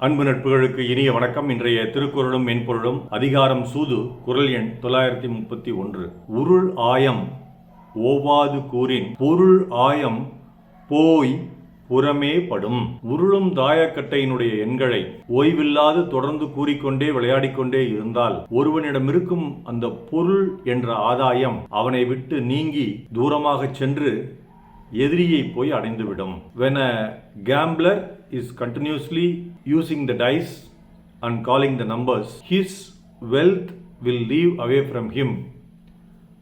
அன்பு நட்புகளுக்கு இனிய வணக்கம். இன்றைய திருக்குறளும் மென்பொருளும் அதிகாரம் சூது குரல் எண் தொள்ளாயிரத்தி முப்பத்தி ஒன்று. உருள் ஆயம் ஓவாது கூறின் பொருள் ஆயம் போய் புறமே படும். உருளும் தாயக்கட்டையினுடைய எண்களை ஓய்வில்லாது தொடர்ந்து கூறிக்கொண்டே விளையாடிக்கொண்டே இருந்தால் ஒருவனிடம் இருக்கும் அந்த பொருள் என்ற ஆதாயம் அவனை விட்டு நீங்கி தூரமாக சென்று எதிரியை போய் அடைந்துவிடும். When a is continuously using the dice and calling the numbers his wealth will leave away from him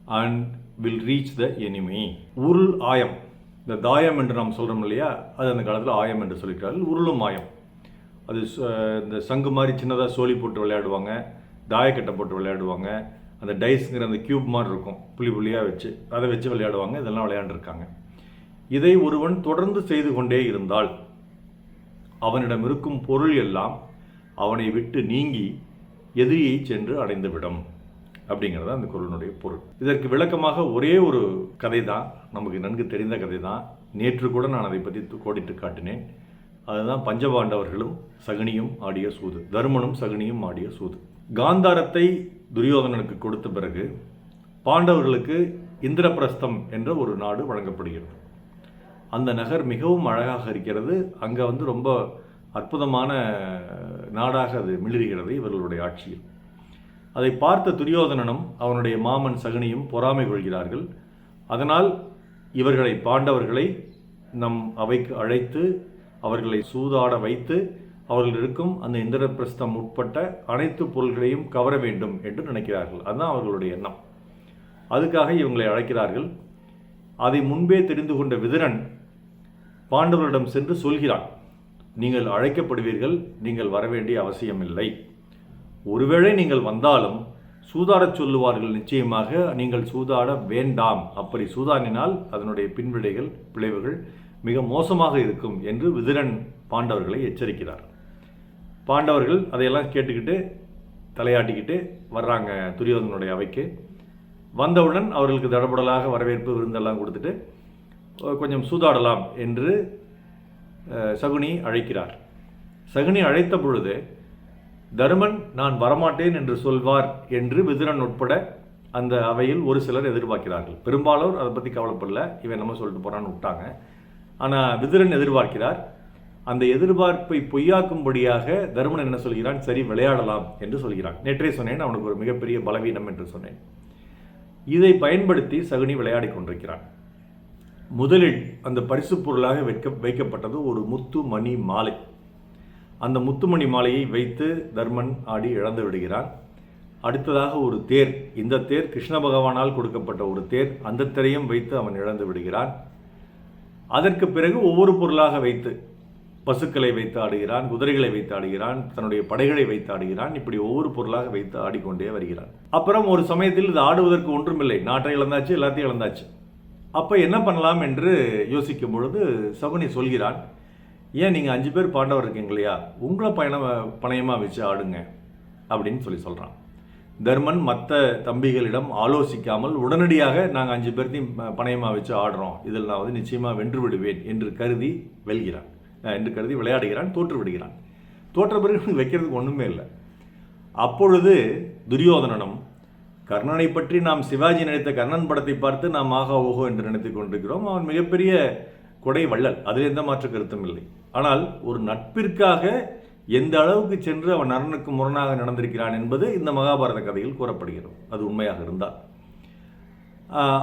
and will reach the enemy உருள் ஆயம். இந்த தாயம் என்று நாம் சொல்கிறோம் இல்லையா? அது அந்த காலத்தில் ஆயம் என்று சொல்லிக்கிறார்கள் உருளும் ஆயம். அது ச- இந்த சங்கு மாதிரி சின்னதாக சோழி போட்டு விளையாடுவாங்க தாயக்கட்டை போட்டு விளையாடுவாங்க. அந்த டைஸ்ங்கிற அந்த கியூப் மாதிரி இருக்கும் புள்ளி புள்ளியாக வச்சு. அதை வச்சு விளையாடுவாங்க இதெல்லாம் விளையாண்டுருக்காங்க. இதை ஒருவன் தொடர்ந்து செய்து கொண்டே இருந்தால் அவனிடம் இருக்கும் பொருள் எல்லாம் அவனை விட்டு நீங்கி எதிரியை சென்று அடைந்துவிடும். அப்படிங்கிறது அந்த குரலினுடைய பொருள். இதற்கு விளக்கமாக ஒரே ஒரு கதை தான் நமக்கு நன்கு தெரிந்த கதை தான் நேற்று கூட நான் அதை பற்றி கோடிட்டு காட்டினேன். அதுதான் பஞ்சபாண்டவர்களும் சகுனியும் ஆடிய சூது. தருமனும் சகுனியும் ஆடிய சூது. காந்தாரத்தை துரியோதனனுக்கு கொடுத்த பிறகு பாண்டவர்களுக்கு இந்திரபிரஸ்தம் என்ற ஒரு நாடு வழங்கப்படுகிறது. அந்த நகர் மிகவும் அழகாக இருக்கிறது. அங்கே வந்து ரொம்ப அற்புதமான நாடாக அது மிளிர்கிறது இவர்களுடைய ஆட்சியில். அதை பார்த்த துரியோதனனும் அவனுடைய மாமன் சகுனியும் பொறாமை கொள்கிறார்கள். அதனால் இவர்களை பாண்டவர்களை நம் அவைக்கு அழைத்து அவர்களை சூதாட வைத்து அவர்கள் இருக்கும் அந்த இந்திரபிரஸ்தம் உட்பட்ட அனைத்து பொருள்களையும் கவர வேண்டும் என்று நினைக்கிறார்கள். அதுதான் அவர்களுடைய எண்ணம். அதுக்காக இவங்களை அழைக்கிறார்கள். அதை முன்பே தெரிந்து கொண்ட விதுரன் பாண்டவர்களிடம் சென்று சொல்கிறான் நீங்கள் அழைக்கப்படுவீர்கள் நீங்கள் வரவேண்டிய அவசியமில்லை. ஒருவேளை நீங்கள் வந்தாலும் சூதாடச் சொல்லுவார்கள் நிச்சயமாக நீங்கள் சூதாட வேண்டாம். அப்படி சூதாடினால் அதனுடைய பின்விடைகள் விளைவுகள் மிக மோசமாக இருக்கும் என்று விதுரன் பாண்டவர்களை எச்சரிக்கிறார். பாண்டவர்கள் அதையெல்லாம் கேட்டுக்கிட்டு தலையாட்டிக்கிட்டு வர்றாங்க துரியோதனுடைய அவைக்கு. வந்தவுடன் அவர்களுக்கு தடபுடலாக வரவேற்பு விருந்தெல்லாம் கொடுத்துட்டு கொஞ்சம் சூதாடலாம் என்று சகுனி அழைக்கிறார். சகுனி அழைத்த பொழுது தருமன் நான் வரமாட்டேன் என்று சொல்வார் என்று விதுரன் உட்பட அந்த அவையில் ஒரு சிலர் எதிர்பார்க்கிறார்கள். பெரும்பாலோர் அதை பற்றி கவலைப்படல இவன் நம்ம சொல்லிட்டு போகிறான்னு விட்டாங்க. ஆனால் விதுரன் எதிர்பார்க்கிறார் அந்த எதிர்பார்ப்பை பொய்யாக்கும்படியாக தருமன் என்ன சொல்கிறான்? சரி விளையாடலாம் என்று சொல்கிறான். நேற்றே சொன்னேன் அவனுக்கு ஒரு மிகப்பெரிய பலவீனம் என்று சொன்னேன். இதை பயன்படுத்தி சகுனி விளையாடிக் கொண்டிருக்கிறான். முதலில் அந்த பரிசு பொருளாக வைக்க வைக்கப்பட்டது ஒரு முத்துமணி மாலை. அந்த முத்துமணி மாலையை வைத்து தர்மன் ஆடி இழந்து விடுகிறான். அடுத்ததாக ஒரு தேர். இந்த தேர் கிருஷ்ண பகவானால் கொடுக்கப்பட்ட ஒரு தேர். அந்த திரையும் வைத்து அவன் இழந்து விடுகிறான். அதற்கு பிறகு ஒவ்வொரு பொருளாக வைத்து பசுக்களை வைத்து ஆடுகிறான் குதிரைகளை வைத்து ஆடுகிறான் தன்னுடைய படைகளை வைத்து ஆடுகிறான் இப்படி ஒவ்வொரு பொருளாக வைத்து ஆடிக்கொண்டே வருகிறான். அப்புறம் ஒரு சமயத்தில் இது ஆடுவதற்கு ஒன்றுமில்லை. நாட்டை இழந்தாச்சு எல்லாத்தையும் இழந்தாச்சு. அப்போ என்ன பண்ணலாம் என்று யோசிக்கும் பொழுது சகுனி சொல்கிறான் ஏன் நீங்கள் அஞ்சு பேர் பாண்டவர் இருக்கீங்க இல்லையா? உங்களை பயணம் பணயமாக வச்சு ஆடுங்க அப்படின்னு சொல்லி சொல்கிறான் தர்மன் மற்ற தம்பிகளிடம் ஆலோசிக்காமல் உடனடியாக நாங்கள் அஞ்சு பேர்த்தையும் பணயமாக வச்சு ஆடுறோம். இதில் நான் வந்து நிச்சயமாக வென்று விடுவேன் என்று கருதி வெல்கிறான். என்று கருதி விளையாடுகிறான் தோற்று விடுகிறான். தோற்ற பிறகு வைக்கிறதுக்கு ஒன்றுமே இல்லை. அப்பொழுது துரியோதனனும் கர்ணனை பற்றி நாம் சிவாஜி நடித்த கர்ணன் படத்தை பார்த்து நாம் ஆகா ஓஹோ என்று நினைத்துக் கொண்டிருக்கிறோம். அவன் மிகப்பெரிய கொடை வள்ளல். அதில் எந்த மாற்று கருத்தும் இல்லை. ஆனால் ஒரு நட்பிற்காக எந்த அளவுக்கு சென்று அவன் நரனுக்கு முரணாக நடந்திருக்கிறான் என்பது இந்த மகாபாரத கதையில் கூறப்படுகிறது. அது உண்மையாக இருந்தால்.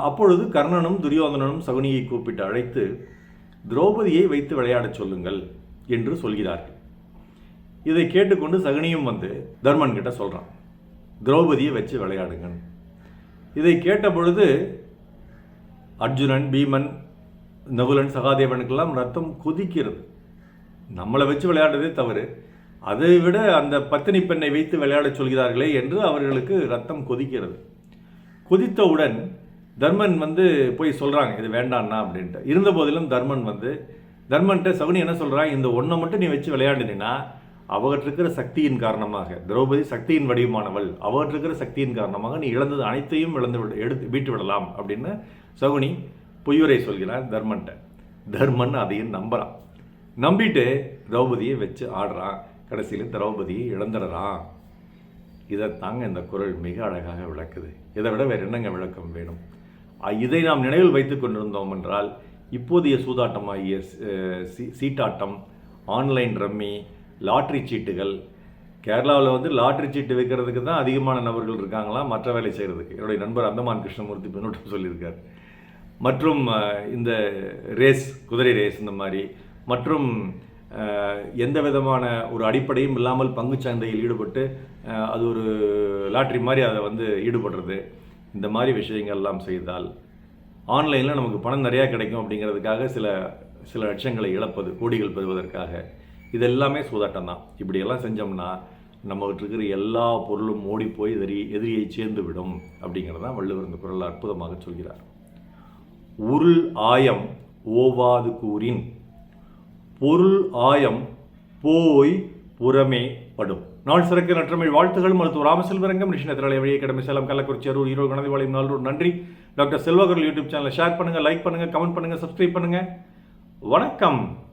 அப்பொழுது கர்ணனும் துரியோதனனும் சகுனியை கூப்பிட்டு அழைத்து திரௌபதியை வைத்து விளையாடச் சொல்லுங்கள் என்று சொல்கிறார்கள். இதை கேட்டுக்கொண்டு சகுனியும் வந்து தர்மன் கிட்ட சொல்கிறான் திரௌபதியை வச்சு விளையாடுங்கள். இதை கேட்ட பொழுது அர்ஜுனன் பீமன் நகுலன் சகாதேவனுக்கெல்லாம் ரத்தம் கொதிக்கிறது. நம்மளை வச்சு விளையாடுறதே தவறு. அதை விட அந்த பத்தினி பெண்ணை வைத்து விளையாடச் சொல்கிறார்களே என்று அவர்களுக்கு ரத்தம் கொதிக்கிறது. கொதித்தவுடன் தர்மன் வந்து போய் சொல்கிறாங்க இது வேண்டாண்ணா அப்படின்ட்டு. இருந்த போதிலும் தர்மன் வந்து தர்மன்ட்ட சகுனி என்ன சொல்கிறான் இந்த ஒன்றை மட்டும் நீ வச்சு விளையாடினா அவற்றிருக்கிற இருக்கிற சக்தியின் காரணமாக திரௌபதி சக்தியின் வடிவமானவள் அவற்றிருக்கிற சக்தியின் காரணமாக நீ இழந்தது அனைத்தையும் இழந்து விட எடுத்து வீட்டு விடலாம் அப்படின்னு சகுனி பொய்யுரை சொல்கிறார் தர்மன்ட்ட. தர்மன் அதையும் நம்புறான். நம்பிட்டு திரௌபதியை வச்சு ஆடுறான். கடைசியில் திரௌபதியை இழந்துடுறான். இதை தாங்க இந்த குரல் மிக அழகாக விளக்குது. இதை விட வேறு என்னங்க விளக்கம் வேணும்? இதை நாம் நினைவில் வைத்து கொண்டிருந்தோம் என்றால் இப்போதைய சூதாட்டமாகிய சீ- சீட்டாட்டம் ஆன்லைன் ரம்மி லாட்ரி சீட்டுகள். கேரளாவில் வந்து லாட்ரி சீட்டு வைக்கிறதுக்கு தான் அதிகமான நபர்கள் இருக்காங்களாம் மற்ற வேலை செய்கிறதுக்கு என்னுடைய நண்பர் அந்தமான் கிருஷ்ணமூர்த்தி பின்னோட்டம் சொல்லியிருக்கார். மற்றும் இந்த ரேஸ் குதிரை ரேஸ் இந்த மாதிரி. மற்றும் எந்த விதமான ஒரு அடிப்படையும் இல்லாமல் பங்கு சந்தையில் ஈடுபட்டு அது ஒரு லாட்ரி மாதிரி அதை வந்து ஈடுபடுறது. இந்த மாதிரி விஷயங்கள்லாம் செய்தால் ஆன்லைனில் நமக்கு பணம் நிறையா கிடைக்கும் அப்படிங்கிறதுக்காக சில சில லட்சங்களை இழப்பது கோடிகள் பெறுவதற்காக. இது எல்லாமே சூதாட்டம் தான். இப்படியெல்லாம் செஞ்சோம்னா நம்மகிட்ட இருக்கிற எல்லா பொருளும் ஓடி போய் எதிரி எதிரியை சேர்ந்து விடும் அப்படிங்கிறதான் வள்ளுவர் இந்த குரலில் அற்புதமாக சொல்கிறார். உருள் ஆயம் ஓவாது கூறின். பொருள் ஆயம் போய் புறமே படும். நாள் சிறக்க நற்றமிழ் வாழ்த்துகள். மருத்துவ ராமசெல்வரங்கம் நிஷினத்திரலை வழியை கடமை சேலம் கள்ளக்குறிச்சி அரூர் ஈரோடு கணதிவாளையம் நாளூர் நன்றி. டாக்டர் செல்வகர் யூடியூப் சேனலை ஷேர் பண்ணுங்கள் லைக் பண்ணுங்கள் கமெண்ட் பண்ணுங்கள் சப்ஸ்கிரைப் பண்ணுங்கள் வணக்கம்.